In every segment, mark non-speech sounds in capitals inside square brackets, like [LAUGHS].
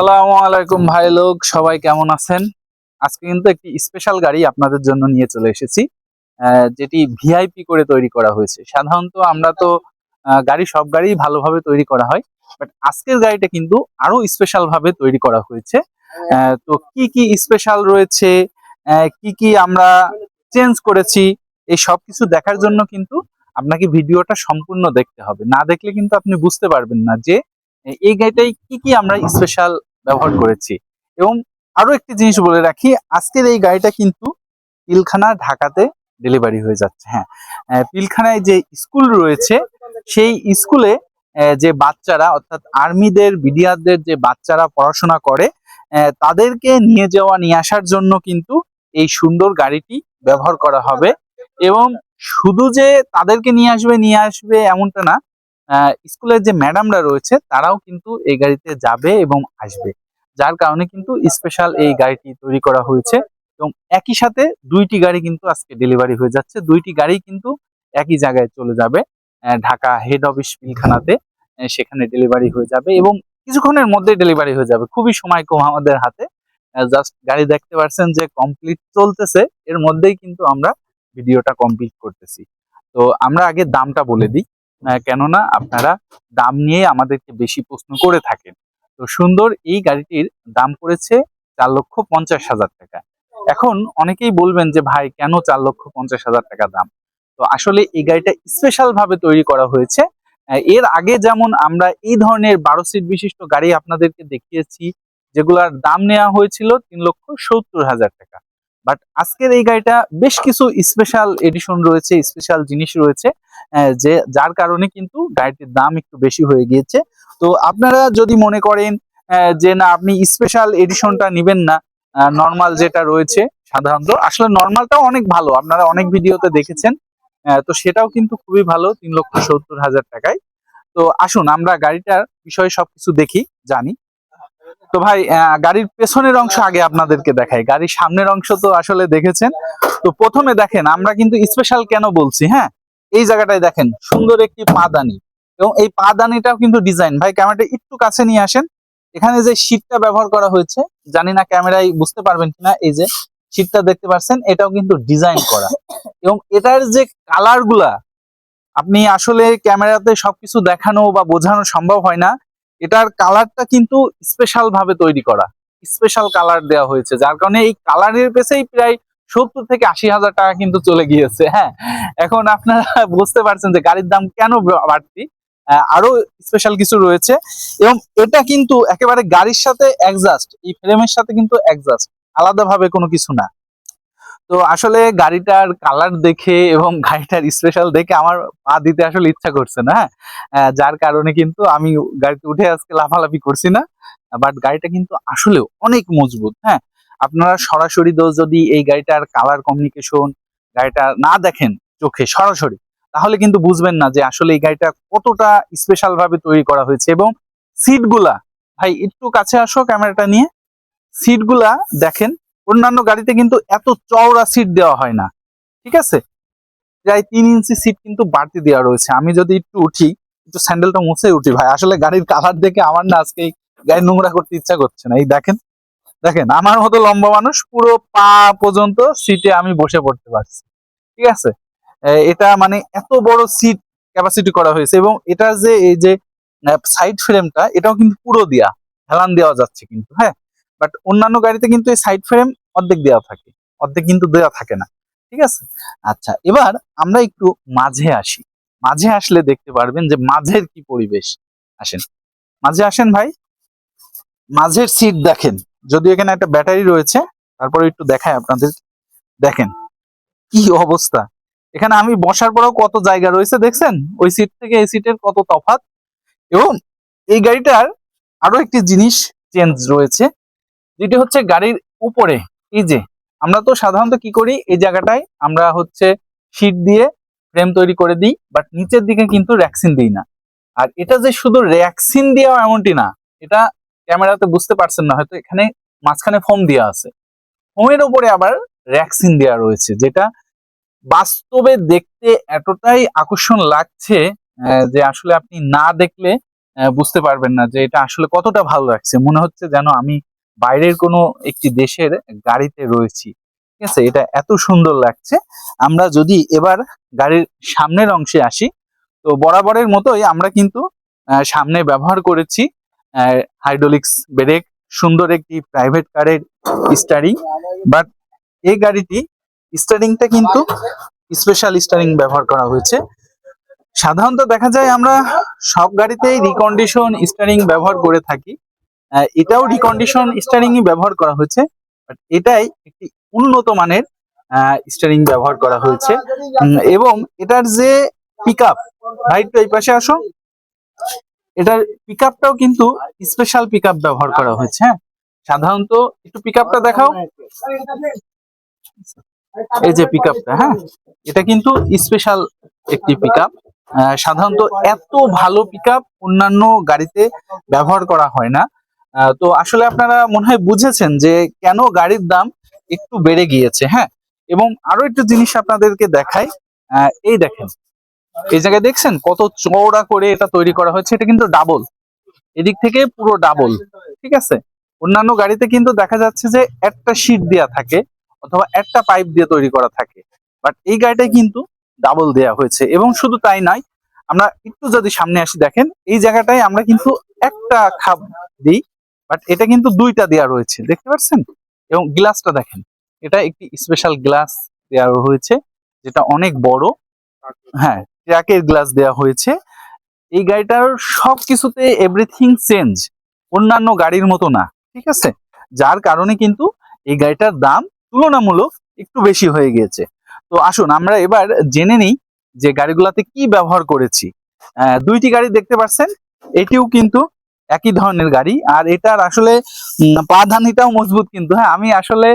আসসালামু আলাইকুম ভাই লোক, সবাই কেমন আছেন? আজকে কিন্তু একটি স্পেশাল গাড়ি আপনাদের জন্য নিয়ে চলে এসেছি যেটি ভিআইপি করে তৈরি করা হয়েছে। সাধারণত আমরা তো গাড়ি সব গাড়ি ভালোভাবে তৈরি করা হয় বাট আজকের গাড়িটা কিন্তু আরও স্পেশাল ভাবে তৈরি করা হয়েছে। তো কি কি স্পেশাল রয়েছে কি কি আমরা চেঞ্জ করেছি, এই সব কিছু দেখার জন্য কিন্তু আপনাকে ভিডিওটা সম্পূর্ণ দেখতে হবে। না দেখলে কিন্তু আপনি বুঝতে পারবেন না যে, এই গাড়িটাই কি কি আমরা স্পেশাল ব্যবহার করেছি। এবং আরও একটি জিনিস বলে রাখি আজকের এই গাড়িটা কিন্তু পিলখানা ঢাকাতে ডেলিভারি হয়ে যাচ্ছে হ্যাঁ। পিলখানায় যে স্কুল রয়েছে সেই স্কুলে যে বাচ্চারা অর্থাৎ আর্মিদের বিডিআরদের যে বাচ্চারা পড়াশোনা করে তাদেরকে নিয়ে যাওয়া নিয়ে আসার জন্য কিন্তু এই সুন্দর গাড়িটি ব্যবহার করা হবে। এবং শুধু যে তাদেরকে নিয়ে আসবে নিয়ে আসবে এমনটা না স্কুলের যে ম্যাডামরা রয়েছে, তারাও কিন্তু এই গাড়িতে যাবে এবং আসবে। যার কারণে কিন্তু স্পেশাল এই গাড়িটি তৈরি করা হয়েছে এবং একই সাথে দুইটি গাড়ি কিন্তু আজকে ডেলিভারি হয়ে যাচ্ছে। দুইটি গাড়ি কিন্তু একই জায়গায় চলে যাবে ঢাকা হেড অফিস পিলখানাতে সেখানে ডেলিভারি হয়ে যাবে এবং কিছুক্ষণের মধ্যে ডেলিভারি হয়ে যাবে। খুবই সময় কম আমাদের হাতে। জাস্ট গাড়ি দেখতে পাচ্ছেন যে কমপ্লিট চলতেছে, এর মধ্যেই কিন্তু আমরা ভিডিওটা কমপ্লিট করতেছি। তো আমরা আগে দামটা বলে দিই। কেননা আপনারা দাম নিয়ে আমাদেরকে বেশি প্রশ্ন করে থাকেন। তো সুন্দর এই গাড়িটির দাম পড়েছে চার লক্ষ পঞ্চাশ হাজার টাকা। এখন অনেকেই বলবেন যে, ভাই, কেন চার লক্ষ পঞ্চাশ হাজার টাকা দাম? তো আসলে এই গাড়িটা স্পেশাল ভাবে তৈরি করা হয়েছে। এর আগে যেমন আমরা এই ধরনের বারো সিট বিশিষ্ট গাড়ি আপনাদেরকে দেখিয়েছি, যেগুলার দাম নেওয়া হয়েছিল তিন লক্ষ সত্তর হাজার টাকা। বাট আজকের এই গাড়িটা বেশ কিছু স্পেশাল এডিশন রয়েছে স্পেশাল জিনিস রয়েছে। যে যার কারণে কিন্তু গাড়িটির দাম একটু বেশি হয়ে গিয়েছে। তো আপনারা যদি মনে করেন আহ, যে না আপনি স্পেশাল এডিশনটা নেবেন না নর্মাল যেটা রয়েছে সাধারণত। আসলে নর্মালটাও অনেক ভালো আপনারা অনেক ভিডিওতে দেখেছেন। আহ, তো সেটাও কিন্তু খুবই ভালো তিন লক্ষ সত্তর হাজার টাকায়। তো আসুন আমরা গাড়িটার বিষয়ে সবকিছু দেখি জানি। তো ভাই গাড়ির পেছনের অংশ আগে আপনাদেরকে দেখাই। গাড়ির সামনের অংশ তো আসলে দেখেছেন। তো প্রথমে দেখেন আমরা কিন্তু স্পেশাল কেন বলছি হ্যাঁ? এই জায়গাটায় দেখেন সুন্দর একটি পাদানি এবং এই পাদানিটাও কিন্তু ডিজাইন ভাই ক্যামেরাটা একটু কাছে নিয়ে আসেন। এখানে যে শীটটা ব্যবহার করা হয়েছে, জানি না ক্যামেরায় বুঝতে পারবেন কিনা, এই যে শীটটা দেখতে পাচ্ছেন, এটাও কিন্তু ডিজাইন করা। এবং এটার যে কালারগুলা আপনি আসলে ক্যামেরাতে সবকিছু দেখানো বা বোঝানো সম্ভব হয় না। এটার কালারটা কিন্তু স্পেশাল ভাবে তৈরি করা। স্পেশাল কালার দেওয়া হয়েছে। যার কারণে এই কালারের পেছেই প্রায় সত্তর থেকে আশি হাজার টাকা কিন্তু চলে গিয়েছে হ্যাঁ? এখন আপনারা [LAUGHS] বুঝতে পারছেন যে গাড়ির দাম কেন বাড়তি আরও স্পেশাল কিছু রয়েছে এবং এটা কিন্তু একেবারে গাড়ির সাথে অ্যাডজাস্ট এই ফ্রেমের সাথে কিন্তু অ্যাডজাস্ট আলাদাভাবে কোনো কিছু না। তো আসলে গাড়িটার কালার দেখে এবং [LAUGHS] গাড়িটার স্পেশাল দেখে আমার পা দিতে আসলে ইচ্ছা করছে না হ্যাঁ? যার কারণে কিন্তু আমি গাড়িতে উঠে আজকে লাফালাফি করছি না বাট গাড়িটা কিন্তু আসলেও অনেক মজবুত হ্যাঁ? আপনারা সরাসরি দোষ যদি এই গাড়িটার কালার কমিউনিকেশন গাড়িটা না দেখেন চোখে সরাসরি, তাহলে কিন্তু বুঝবেন না যে আসলে এই গাড়িটা কতটা স্পেশাল ভাবে তৈরি করা হয়েছে এবং সিটগুলা ভাই একটু কাছে আসো ক্যামেরাটা নিয়ে সিটগুলা দেখেন, অন্যান্য গাড়িতে কিন্তু এত চওড়া সিট দেওয়া হয় না, ঠিক আছে? প্রায় তিন ইঞ্চি সিট কিন্তু বাড়তি দেওয়া রয়েছে, আমি যদি একটু উঠি, একটু স্যান্ডেলটা মুছে উঠি, ভাই, আসলে গাড়ির কালার দেখে আমার না আজকে গাড়ি নোংরা করতে ইচ্ছা করছে না, এই দেখেন। দেখেন, আমার মতো লম্বা মানুষ পুরো পা পর্যন্ত সিটে আমি বসে পড়তে পারছি। ঠিক আছে? এটা মানে এত বড় সিট ক্যাপাসিটি করা হয়েছে এবং এটার যে, এই যে সাইড ফ্রেমটা এটাও কিন্তু পুরো দেয়া, হেলান দেওয়া যাচ্ছে কিন্তু হ্যাঁ? বাট অন্যান্য গাড়িতে কিন্তু এই সাইড ফ্রেম অর্ধেক দেওয়া থাকে, অর্ধেক কিন্তু দেওয়া থাকে না। ঠিক আছে? আচ্ছা এবার আমরা একটু মাঝে আসি। মাঝে আসলে দেখতে পারবেন যে মাঝের কি পরিবেশ। আসেন। মাঝে আসেন ভাই। মাঝের সিট দেখেন। যদি এখানে একটা ব্যাটারি রয়েছে, তারপরে একটু দেখায় আপনাদের। দেখেন, কি অবস্থা। এখানে আমি বসার পরেও কত জায়গা রয়েছে, দেখছেন? ওই সিট থেকে এই সিটের কত তফাৎ। এবং এই গাড়িটার আরও একটি জিনিস চেঞ্জ রয়েছে, যেটি হচ্ছে গাড়ির উপরে। এই যে, আমরা তো সাধারণত কি করি, এই জায়গাটায় আমরা হচ্ছে শীট দিয়ে ফ্রেম তৈরি করে দিই বাট নিচের দিকে কিন্তু র্যাক্সিন দিই না। আর এটা যে শুধু র্যাক্সিন দেওয়া এমনটি না, এটা ক্যামেরাতে বুঝতে পারছেন না, হয়তো এখানে মাঝখানে ফোম দেওয়া আছে। ফোমের উপরে আবার র্যাক্সিন দেওয়া রয়েছে, যেটা বাস্তবে দেখতে এতটাই আকর্ষণ লাগছে যে আসলে আপনি না দেখলে বুঝতে পারবেন না যে এটা আসলে কতটা ভালো লাগছে। মনে হচ্ছে যেন আমি বাইরের কোনো একটি দেশের গাড়িতে রয়েছি। ঠিক আছে? এটা এত সুন্দর লাগছে। আমরা যদি এবার গাড়ির সামনের অংশে আসি, তো বরাবরের মতোই আমরা কিন্তু সামনে ব্যবহার করেছি। হাইড্রোলিক্স ব্রেক সুন্দর একটি প্রাইভেট কারের স্টারিং বাট এই গাড়িটি স্টারিংটা কিন্তু স্পেশাল স্টারিং ব্যবহার করা হয়েছে। সাধারণত দেখা যায় আমরা সব গাড়িতেই রিকন্ডিশন স্টারিং ব্যবহার করে থাকি। এটাও রিকন্ডিশন স্টারিংই ব্যবহার করা হয়েছে বাট এটাই একটি উন্নত মানের স্টারিং ব্যবহার করা হয়েছে। এবং এটার যে পিক আপ রাইট এই পাশে আসো। এটার পিক কিন্তু স্পেশাল পিক ব্যবহার করা হয়েছে হ্যাঁ? সাধারণত একটু পিক দেখাও। এই যে পিক হ্যাঁ? এটা কিন্তু স্পেশাল একটি পিক সাধারণত এত ভালো পিক অন্যান্য গাড়িতে ব্যবহার করা হয় না। তো আসলে আপনারা মনে হয় বুঝেছেন যে কেন গাড়ির দাম একটু বেড়ে গিয়েছে হ্যাঁ? এবং আরও একটু জিনিস আপনাদেরকে দেখাই। এই দেখেন এই জায়গায় দেখছেন? কত চওড়া করে এটা তৈরি করা হয়েছে। এটা কিন্তু ডাবল এদিক থেকে পুরো ডাবল ঠিক আছে? অন্যান্য গাড়িতে কিন্তু দেখা যাচ্ছে যে একটা শীট দেয়া থাকে অথবা একটা পাইপ দিয়ে তৈরি করা থাকে। বাট এই গাড়িটাই কিন্তু ডাবল দেয়া হয়েছে। এবং শুধু তাই নয়, আমরা একটু যদি সামনে আসি, দেখেন, এই জায়গাটায় আমরা কিন্তু একটা খাপ দিই বাট এটা কিন্তু দুইটা দেয়া রয়েছে। দেখতে পাচ্ছেন? এবং গ্লাসটা দেখেন। এটা একটি স্পেশাল গ্লাস দেওয়া হয়েছে যেটা অনেক বড়। হ্যাঁ ট্র্যাকের গ্লাস দেওয়া হয়েছে। এই গাড়িটার সব কিছুতে এভরিথিং চেঞ্জ অন্যান্য গাড়ির মতো না, ঠিক আছে? যার কারণে কিন্তু এই গাড়িটার দাম তুলনামূলক একটু বেশি হয়ে গিয়েছে। তো আসুন, আমরা এবার জেনে নিই যে গাড়িগুলাতে কি ব্যবহার করেছি। দুইটি গাড়ি দেখতে পাচ্ছেন, এটিও কিন্তু একই ধরনের গাড়ি, আর এটার আসলে প্রাধান্যটাও মজবুত কিন্তু। হ্যাঁ আমি আসলে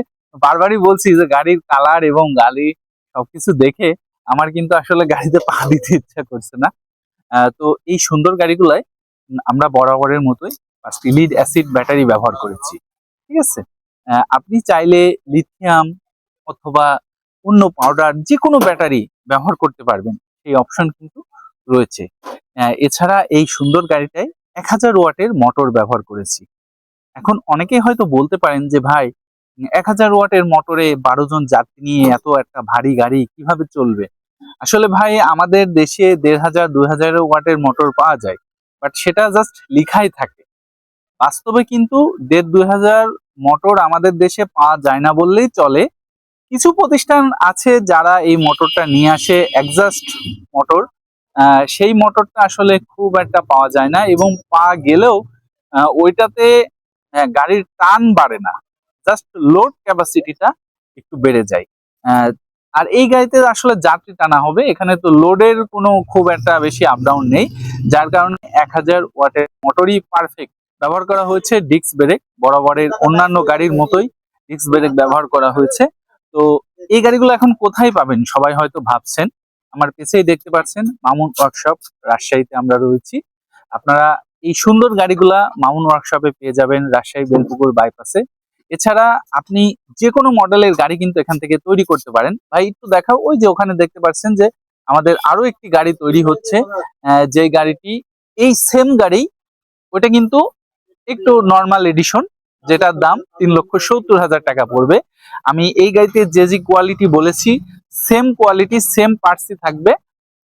বারবারই বলছি যে গাড়ির কালার এবং গাড়ি সবকিছু দেখে আমার কিন্তু আসলে গাড়িতে পা দিতে ইচ্ছা করছে না। তো এই সুন্দর গাড়িগুলাই আমরা বরাবরের মতোই পাঁচটি লিড অ্যাসিড ব্যাটারি ব্যবহার করেছি। ঠিক আছে? আপনি চাইলে লিথিয়াম অথবা অন্য পাউডার যে কোনো ব্যাটারি ব্যবহার করতে পারবেন। সেই অপশন কিন্তু রয়েছে। এছাড়া এই সুন্দর গাড়িটায় এক হাজার ওয়াটের মোটর ব্যবহার করেছি। এখন অনেকেই হয়তো বলতে পারেন যে, ভাই এক হাজার ওয়াটের মোটরে বারো জন যাত্রী নিয়ে এত একটা ভারী গাড়ি কীভাবে চলবে? আসলে ভাই আমাদের দেশে দেড় হাজার দুই হাজার ওয়াটের মোটর পাওয়া যায় বাট সেটা জাস্ট লিখাই থাকে। বাস্তবে কিন্তু দেড় দুই হাজার মোটর আমাদের দেশে পাওয়া যায় না বললেই চলে। কিছু প্রতিষ্ঠান আছে যারা এই মোটরটা নিয়ে আসে একজাস্ট মোটর। সেই মোটরটা আসলে খুব একটা পাওয়া যায় না এবং পাওয়া গেলেও ওইটাতে গাড়ির টান বাড়ে না। জাস্ট লোড ক্যাপাসিটিটা একটু বেড়ে যায়। আর এই গাড়িতে আসলে যাত্রী টানা হবে। এখানে তো লোডের কোনো খুব একটা বেশি আপ ডাউন নেই। যার কারণে এক হাজার ওয়াটের মোটরই পারফেক্ট ব্যবহার করা হয়েছে ডিস্ক ব্রেক বরাবরের অন্যান্য গাড়ির মতোই ডিস্ক ব্রেক ব্যবহার করা হয়েছে। তো এই গাড়িগুলো এখন কোথায় পাবেন সবাই হয়তো ভাবছেন। আমার পেছেই দেখতে পাচ্ছেন মামুন ওয়ার্কশপ রাজশাহীতে আমরা রয়েছি। আপনারা এই সুন্দর গাড়িগুলা মামুন ওয়ার্কশপে পেয়ে যাবেন রাজশাহী বেলপুকুর বাইপাসে এছাড়া আপনি যে কোনো মডেলের গাড়ি কিন্তু এখান থেকে তৈরি করতে পারেন। ভাই, একটু দেখাও, ওই যে ওখানে দেখতে পাচ্ছেন যে আমাদের আরও একটি গাড়ি তৈরি হচ্ছে যে গাড়িটি, এই সেম গাড়ি ওটা কিন্তু একটু নর্মাল এডিশন যেটার দাম তিন লক্ষ সত্তর হাজার টাকা পড়বে। আমি এই গাড়িতে যে যে কোয়ালিটি বলেছি সেম কোয়ালিটি সেম পার্টসই থাকবে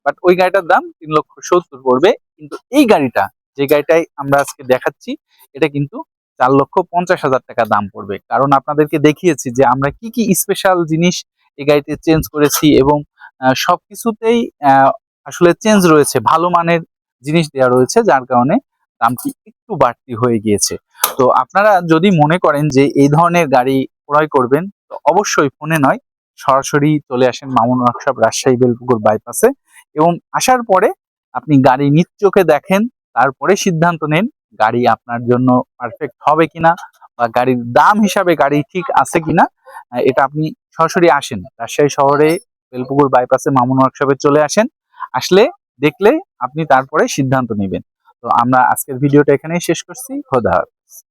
বাট ওই গাড়িটার দাম তিন লক্ষ সত্তর পড়বে। কিন্তু এই গাড়িটা, যে গাড়িটাই আমরা আজকে দেখাচ্ছি, এটা কিন্তু চার লক্ষ পঞ্চাশ হাজার টাকা দাম পড়বে। কারণ আপনাদেরকে দেখিয়েছি যে আমরা কি কি স্পেশাল জিনিস এই গাড়িতে চেঞ্জ করেছি এবং সব কিছুতেই আসলে চেঞ্জ রয়েছে, ভালো মানের জিনিস দেওয়া রয়েছে, যার কারণে দামটি একটু বাড়তি হয়ে গিয়েছে। তো আপনারা যদি মনে করেন যে এই ধরনের গাড়ি ক্রয় করবেন, তো অবশ্যই ফোনে নয়, সরাসরি চলে আসেন মামুন ওয়ার্কশপ রাজশাহী বেলপুকুর বাইপাসে এবং আসার পরে আপনি গাড়ি নিজ চোখে দেখেন, তারপরে সিদ্ধান্ত নেন গাড়ি আপনার জন্য পারফেক্ট হবে কিনা বা গাড়ির দাম হিসাবে গাড়ি ঠিক আছে কিনা, এটা আপনি সরাসরি আসেন। রাজশাহী শহরে বেলপুকুর বাইপাসে মামুন ওয়ার্কশপে চলে আসেন। আসলে দেখলে আপনি তারপরে সিদ্ধান্ত নেবেন। তো আমরা আজকের ভিডিওটা এখানেই শেষ করছি। খোদা।